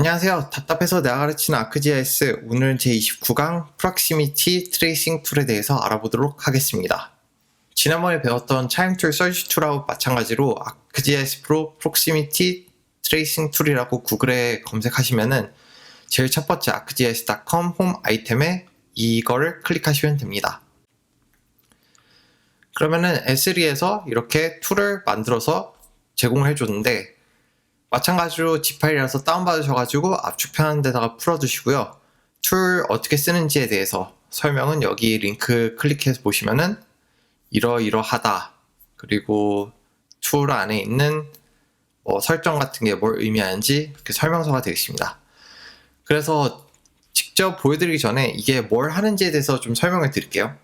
안녕하세요. 답답해서 내가 가르치는 아크GIS 오늘은 제29강 프락시미티 트레이싱 툴에 대해서 알아보도록 하겠습니다. 지난번에 배웠던 차임 툴 서치 툴하고 마찬가지로 아크GIS 프로 프록시미티 트레이싱 툴이라고 구글에 검색하시면은 제일 첫 번째 arcgis.com 홈 아이템에 이거를 클릭하시면 됩니다. 그러면은 S3에서 이렇게 툴을 만들어서 제공을 해줬는데 마찬가지로 G 파일이라서 다운받으셔가지고 압축하는 데다가 풀어두시고요. 툴 어떻게 쓰는지에 대해서 설명은 여기 링크 클릭해서 보시면은 이러이러하다. 그리고 툴 안에 있는 뭐 설정 같은 게 뭘 의미하는지 이렇게 설명서가 되어 있습니다. 그래서 직접 보여드리기 전에 이게 뭘 하는지에 대해서 좀 설명을 드릴게요.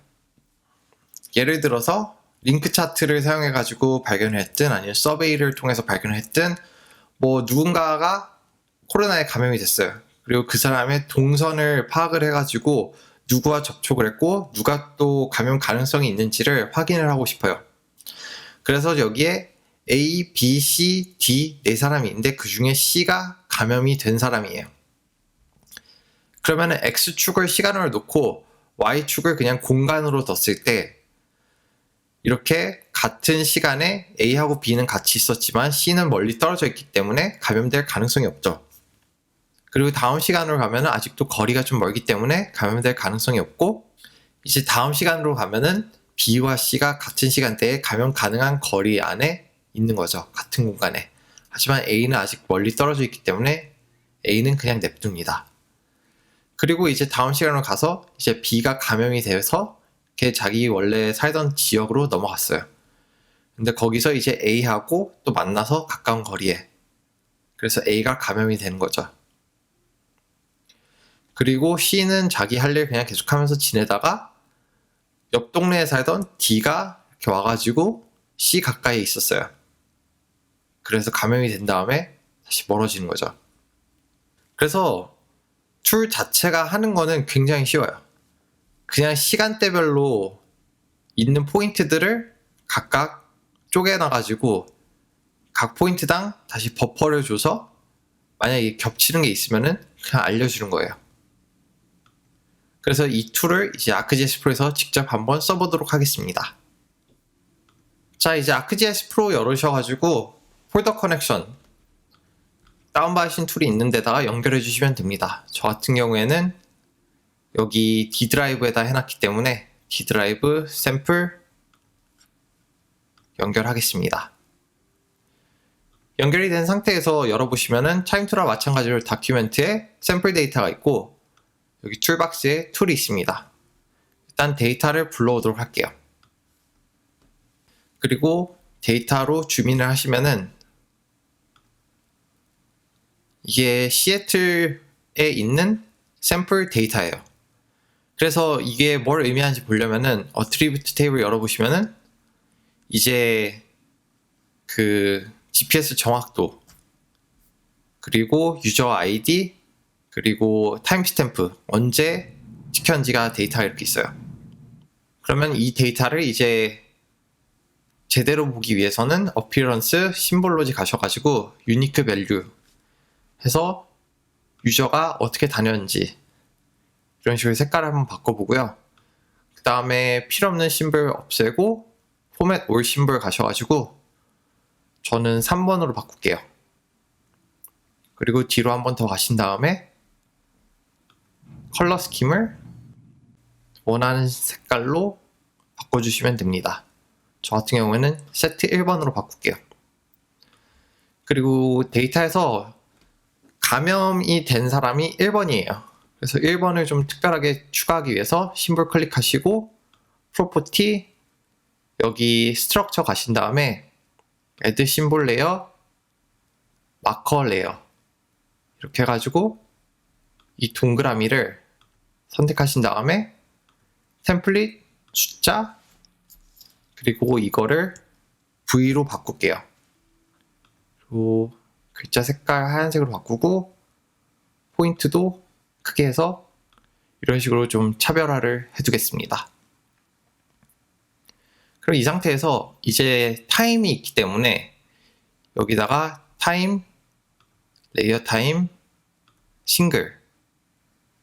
예를 들어서 링크 차트를 사용해 가지고 발견을 했든 아니면 서베이를 통해서 발견을 했든 뭐 누군가가 코로나에 감염이 됐어요. 그리고 그 사람의 동선을 파악을 해가지고 누구와 접촉을 했고 누가 또 감염 가능성이 있는지를 확인을 하고 싶어요. 그래서 여기에 A, B, C, D 네 사람이 있는데 그 중에 C가 감염이 된 사람이에요. 그러면은 X축을 시간으로 놓고 Y축을 그냥 공간으로 뒀을 때 이렇게 같은 시간에 A하고 B는 같이 있었지만 C는 멀리 떨어져 있기 때문에 감염될 가능성이 없죠. 그리고 다음 시간으로 가면은 아직도 거리가 좀 멀기 때문에 감염될 가능성이 없고 이제 다음 시간으로 가면은 B와 C가 같은 시간대에 감염 가능한 거리 안에 있는 거죠. 같은 공간에. 하지만 A는 아직 멀리 떨어져 있기 때문에 A는 그냥 냅둡니다. 그리고 이제 다음 시간으로 가서 이제 B가 감염이 되어서 걔 자기 원래 살던 지역으로 넘어갔어요. 근데 거기서 이제 A하고 또 만나서 가까운 거리에. 그래서 A가 감염이 되는 거죠. 그리고 C는 자기 할 일 그냥 계속하면서 지내다가 옆 동네에 살던 D가 이렇게 와가지고 C 가까이에 있었어요. 그래서 감염이 된 다음에 다시 멀어지는 거죠. 그래서 툴 자체가 하는 거는 굉장히 쉬워요. 그냥 시간대별로 있는 포인트들을 각각 쪼개놔가지고 각 포인트당 다시 버퍼를 줘서 만약에 겹치는 게 있으면은 그냥 알려주는 거예요. 그래서 이 툴을 이제 아크지에스 프로에서 직접 한번 써보도록 하겠습니다. 자, 이제 아크지에스 프로 열으셔가지고 폴더 커넥션 다운받으신 툴이 있는 데다가 연결해 주시면 됩니다. 저 같은 경우에는 여기 D 드라이브에다 해놨기 때문에 D 드라이브 샘플 연결하겠습니다. 연결이 된 상태에서 열어보시면은 타임툴과 마찬가지로 다큐멘트에 샘플 데이터가 있고 여기 툴박스에 툴이 있습니다. 일단 데이터를 불러오도록 할게요. 그리고 데이터로 주민을 하시면은 이게 시애틀에 있는 샘플 데이터예요. 그래서 이게 뭘 의미하는지 보려면은 어트리뷰트 테이블 열어보시면은 이제 그 GPS 정확도 그리고 유저 아이디 그리고 타임스탬프 언제 찍혔는지가 데이터가 이렇게 있어요. 그러면 이 데이터를 이제 제대로 보기 위해서는 어피런스 심볼로지 가셔가지고 유니크 밸류 해서 유저가 어떻게 다녔는지 이런 식으로 색깔을 한번 바꿔보고요. 그 다음에 필요 없는 심볼 없애고 포맷 올 심볼 가셔가지고 저는 3번으로 바꿀게요. 그리고 뒤로 한 번 더 가신 다음에 컬러 스킴을 원하는 색깔로 바꿔주시면 됩니다. 저 같은 경우에는 세트 1번으로 바꿀게요. 그리고 데이터에서 감염이 된 사람이 1번이에요. 그래서 1번을 좀 특별하게 추가하기 위해서 심볼 클릭하시고 프로퍼티 여기 스트럭처 가신 다음에 애드 심볼 레이어 마커 레이어 이렇게 해가지고 이 동그라미를 선택하신 다음에 템플릿 숫자 그리고 이거를 V로 바꿀게요. 그리고 글자 색깔 하얀색으로 바꾸고 포인트도 크게 해서 이런 식으로 좀 차별화를 해두겠습니다. 그럼 이 상태에서 이제 타임이 있기 때문에 여기다가 타임, 레이어 타임, 싱글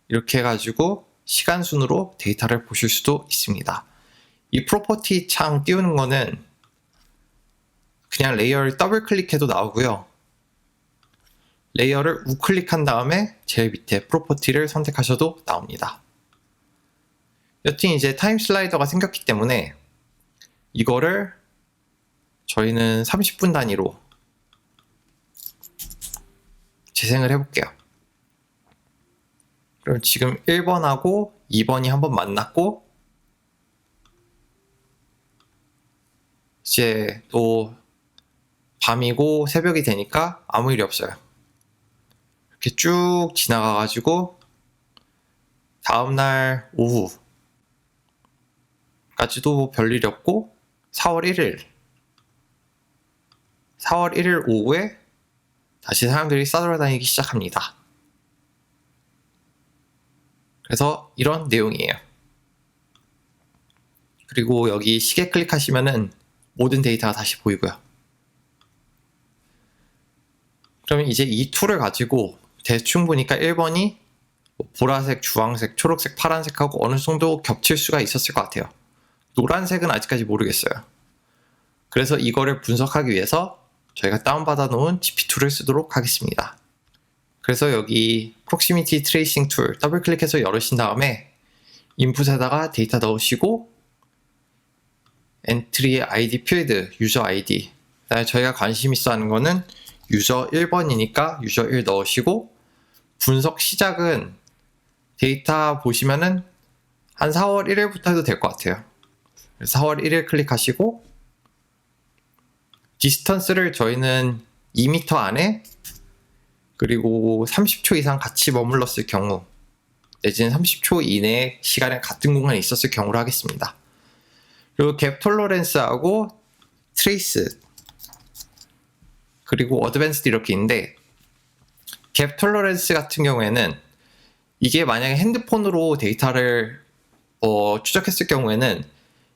이렇게 해가지고 시간 순으로 데이터를 보실 수도 있습니다. 이 프로퍼티 창 띄우는 거는 그냥 레이어를 더블 클릭해도 나오고요. 레이어를 우클릭한 다음에 제일 밑에 프로퍼티를 선택하셔도 나옵니다. 여튼 이제 타임 슬라이더가 생겼기 때문에 이거를 저희는 30분 단위로 재생을 해볼게요. 그럼 지금 1번하고 2번이 한번 만났고 이제 또 밤이고 새벽이 되니까 아무 일이 없어요. 이렇게 쭉 지나가가지고 다음날 오후까지도 뭐 별일이 없고 4월 1일 4월 1일 오후에 다시 사람들이 싸돌아다니기 시작합니다. 그래서 이런 내용이에요. 그리고 여기 시계 클릭하시면은 모든 데이터가 다시 보이고요. 그러면 이제 이 툴을 가지고 대충 보니까 1번이 보라색, 주황색, 초록색, 파란색하고 어느 정도 겹칠 수가 있었을 것 같아요. 노란색은 아직까지 모르겠어요. 그래서 이거를 분석하기 위해서 저희가 다운받아 놓은 GP2를 쓰도록 하겠습니다. 그래서 여기 Proximity Tracing 툴 더블 클릭해서 열으신 다음에 인풋에다가 데이터 넣으시고 엔트리의 ID 필드, 유저 ID 그다음에 저희가 관심 있어 하는 거는 유저 1번이니까 유저 1 넣으시고 분석 시작은 데이터 보시면은 한 4월 1일부터 해도 될 것 같아요. 4월 1일 클릭하시고 디스턴스를 저희는 2m 안에 그리고 30초 이상 같이 머물렀을 경우 내지는 30초 이내 시간에 같은 공간에 있었을 경우로 하겠습니다. 그리고 갭 톨러렌스하고 트레이스 그리고 어드밴스드 이렇게 있는데 갭 톨러렌스 같은 경우에는 이게 만약에 핸드폰으로 데이터를 어, 추적했을 경우에는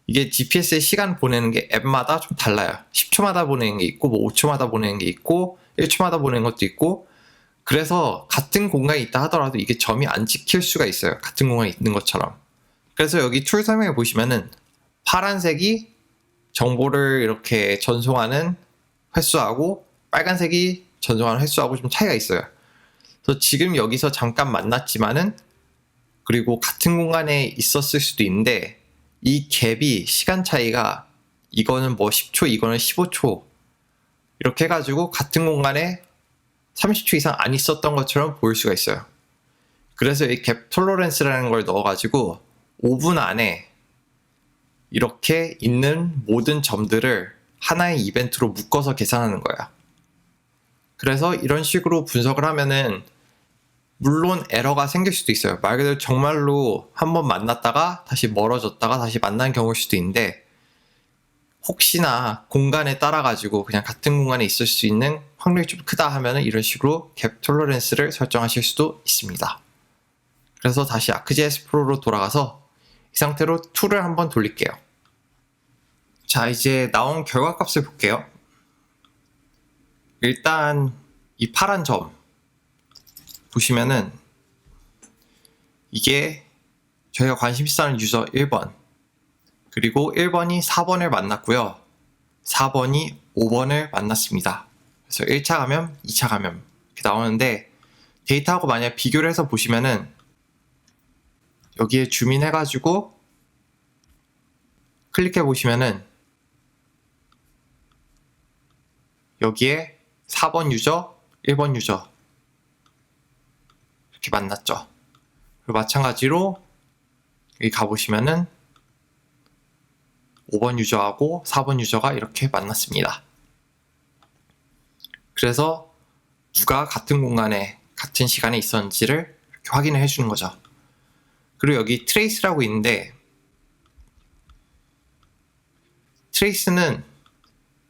이게 GPS의 시간 보내는 게 앱마다 좀 달라요. 10초마다 보내는 게 있고, 뭐 5초마다 보내는 게 있고, 1초마다 보내는 것도 있고, 그래서 같은 공간에 있다 하더라도 이게 점이 안 찍힐 수가 있어요. 같은 공간에 있는 것처럼. 그래서 여기 툴 설명에 보시면은 파란색이 정보를 이렇게 전송하는 횟수하고 빨간색이 전송하는 횟수하고 좀 차이가 있어요. 그래서 지금 여기서 잠깐 만났지만은 그리고 같은 공간에 있었을 수도 있는데 이 갭이 시간 차이가 이거는 뭐 10초, 이거는 15초 이렇게 해가지고 같은 공간에 30초 이상 안 있었던 것처럼 보일 수가 있어요. 그래서 이 갭 톨러렌스라는 걸 넣어가지고 5분 안에 이렇게 있는 모든 점들을 하나의 이벤트로 묶어서 계산하는 거야. 그래서 이런 식으로 분석을 하면은 물론 에러가 생길 수도 있어요. 말 그대로 정말로 한번 만났다가 다시 멀어졌다가 다시 만난 경우일 수도 있는데 혹시나 공간에 따라 가지고 그냥 같은 공간에 있을 수 있는 확률이 좀 크다 하면은 이런 식으로 갭 톨러렌스를 설정하실 수도 있습니다. 그래서 다시 아크JS 프로로 돌아가서 이 상태로 툴을 한번 돌릴게요. 자, 이제 나온 결과값을 볼게요. 일단 이 파란 점 보시면은 이게 저희가 관심 있어 하는 유저 1번 그리고 1번이 4번을 만났고요. 4번이 5번을 만났습니다. 그래서 1차 감염, 2차 감염 이렇게 나오는데 데이터하고 만약 비교를 해서 보시면은 여기에 주민 해가지고 클릭해 보시면은 여기에 4번 유저, 1번 유저 이렇게 만났죠. 그리고 마찬가지로 여기 가보시면은 5번 유저하고 4번 유저가 이렇게 만났습니다. 그래서 누가 같은 공간에 같은 시간에 있었는지를 이렇게 확인을 해주는 거죠. 그리고 여기 트레이스라고 있는데 트레이스는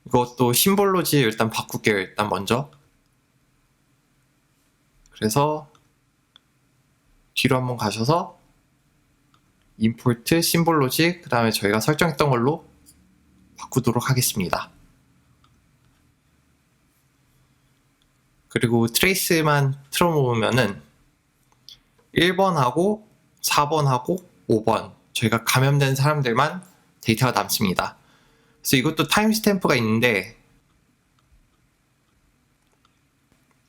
이것도 심볼로지 일단 바꿀게요. 일단 먼저. 그래서 뒤로 한번 가셔서 임포트 심볼로지 그 다음에 저희가 설정했던 걸로 바꾸도록 하겠습니다. 그리고 트레이스만 틀어놓으면은 1번하고 4번하고 5번 저희가 감염된 사람들만 데이터가 남습니다. 그래서 이것도 타임스탬프가 있는데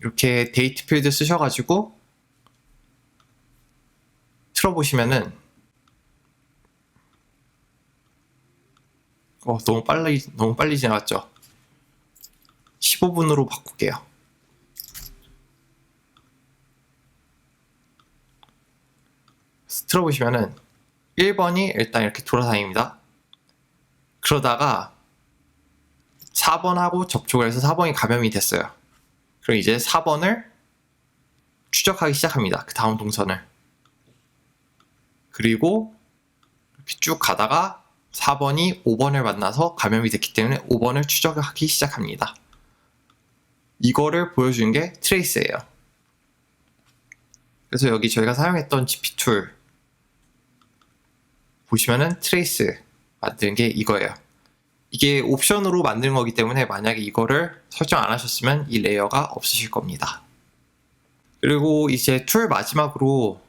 이렇게 데이트 필드 쓰셔가지고 틀어보시면은 어 너무 빨리 너무 빨리 지나갔죠. 15분으로 바꿀게요. 틀어보시면은 1번이 일단 이렇게 돌아다닙니다. 그러다가 4번하고 접촉을 해서 4번이 감염이 됐어요. 그럼 이제 4번을 추적하기 시작합니다. 그 다음 동선을. 그리고 쭉 가다가 4번이 5번을 만나서 감염이 됐기 때문에 5번을 추적하기 시작합니다. 이거를 보여주는 게 트레이스예요. 그래서 여기 저희가 사용했던 GP툴 보시면은 트레이스 만드는 게 이거예요. 이게 옵션으로 만든 거기 때문에 만약에 이거를 설정 안 하셨으면 이 레이어가 없으실 겁니다. 그리고 이제 툴 마지막으로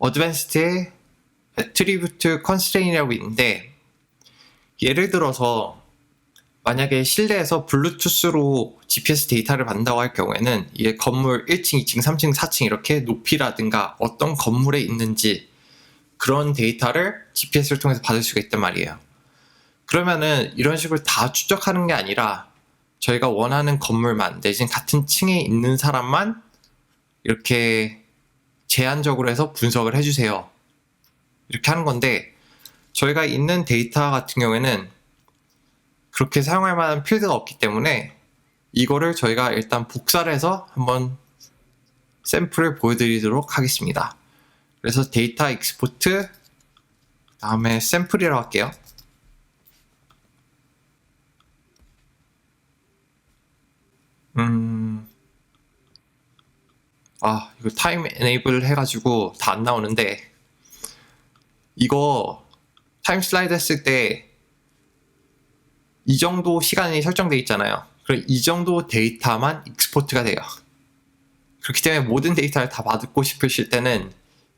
어드밴스드의 애트리뷰트 컨스트레인이라고 있는데 예를 들어서 만약에 실내에서 블루투스로 GPS 데이터를 받는다고 할 경우에는 이게 건물 1층, 2층, 3층, 4층 이렇게 높이라든가 어떤 건물에 있는지 그런 데이터를 GPS를 통해서 받을 수가 있단 말이에요. 그러면은 이런 식으로 다 추적하는 게 아니라 저희가 원하는 건물만 내진 같은 층에 있는 사람만 이렇게 제한적으로 해서 분석을 해주세요. 이렇게 하는 건데 저희가 있는 데이터 같은 경우에는 그렇게 사용할 만한 필드가 없기 때문에 이거를 저희가 일단 복사를 해서 한번 샘플을 보여드리도록 하겠습니다. 그래서 데이터 익스포트 다음에 샘플이라고 할게요. 음, 아, 이거 타임 에네이블 해가지고 다 안 나오는데, 이거 타임 슬라이드 했을 때 이 정도 시간이 설정돼 있잖아요. 그럼 이 정도 데이터만 익스포트가 돼요. 그렇기 때문에 모든 데이터를 다 받고 싶으실 때는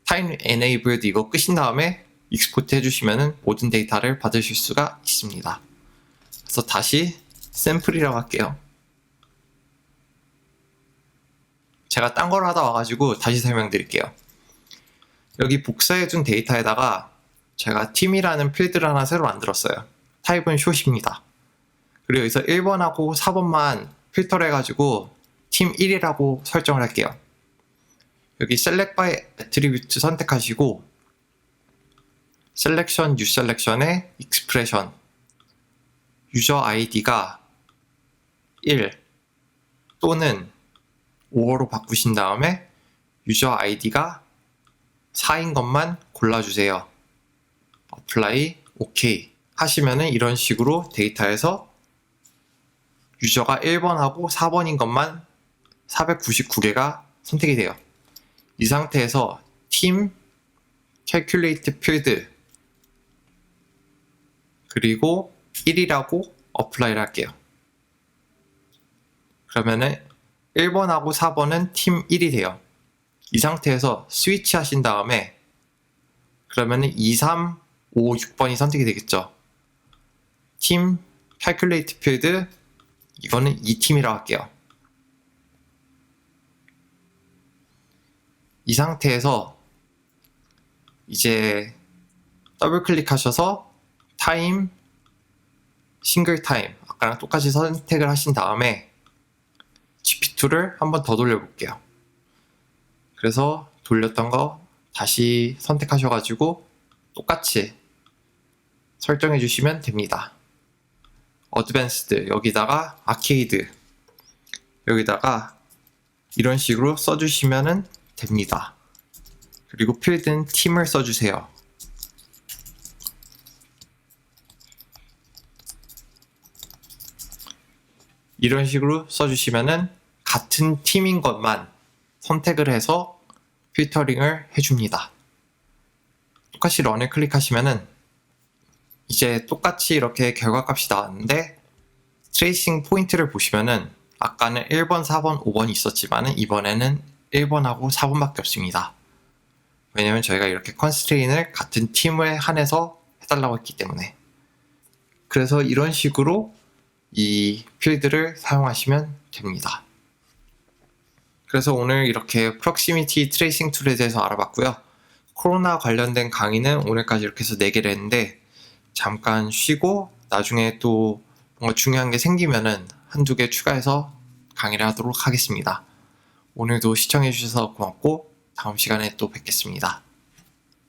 타임 에네이블드 이거 끄신 다음에 익스포트 해주시면 모든 데이터를 받으실 수가 있습니다. 그래서 다시 샘플이라고 할게요. 제가 딴 걸 하다 와가지고 다시 설명드릴게요. 여기 복사해준 데이터에다가 제가 팀이라는 필드를 하나 새로 만들었어요. 타입은 숏입니다. 그리고 여기서 1번하고 4번만 필터를 해가지고 팀 1이라고 설정을 할게요. 여기 select by attribute 선택하시고 selection u selection의 expression 유저 아이디가 1 또는 5호로 바꾸신 다음에 유저 아이디가 4인 것만 골라주세요. apply, OK 하시면은 이런 식으로 데이터에서 유저가 1번하고 4번인 것만 499개가 선택이 돼요. 이 상태에서 팀 calculate field 그리고 1이라고 apply를 할게요. 그러면은 1번하고 4번은 팀 1이 돼요. 이 상태에서 스위치 하신 다음에 그러면은 2, 3, 5, 6번이 선택이 되겠죠. 팀 calculate field 이거는 2팀이라고 할게요. 이 상태에서 이제 더블 클릭하셔서 타임, 싱글 타임 아까랑 똑같이 선택을 하신 다음에 GP2를 한 번 더 돌려볼게요. 그래서 돌렸던 거 다시 선택하셔가지고 똑같이 설정해 주시면 됩니다. 어드밴스드 여기다가 아케이드 여기다가 이런 식으로 써주시면 됩니다. 그리고 필드는 팀을 써주세요. 이런 식으로 써주시면은 같은 팀인 것만 선택을 해서 필터링을 해줍니다. 똑같이 런을 클릭하시면은 이제 똑같이 이렇게 결과값이 나왔는데 트레이싱 포인트를 보시면은 아까는 1번, 4번, 5번이 있었지만은 이번에는 1번하고 4번밖에 없습니다. 왜냐면 저희가 이렇게 컨스트레인을 같은 팀에 한해서 해달라고 했기 때문에. 그래서 이런 식으로 이 필드를 사용하시면 됩니다. 그래서 오늘 이렇게 프록시미티 트레이싱 툴에 대해서 알아봤고요. 코로나 관련된 강의는 오늘까지 이렇게 해서 4개를 했는데 잠깐 쉬고 나중에 또 뭔가 중요한 게 생기면은 한두 개 추가해서 강의를 하도록 하겠습니다. 오늘도 시청해주셔서 고맙고 다음 시간에 또 뵙겠습니다.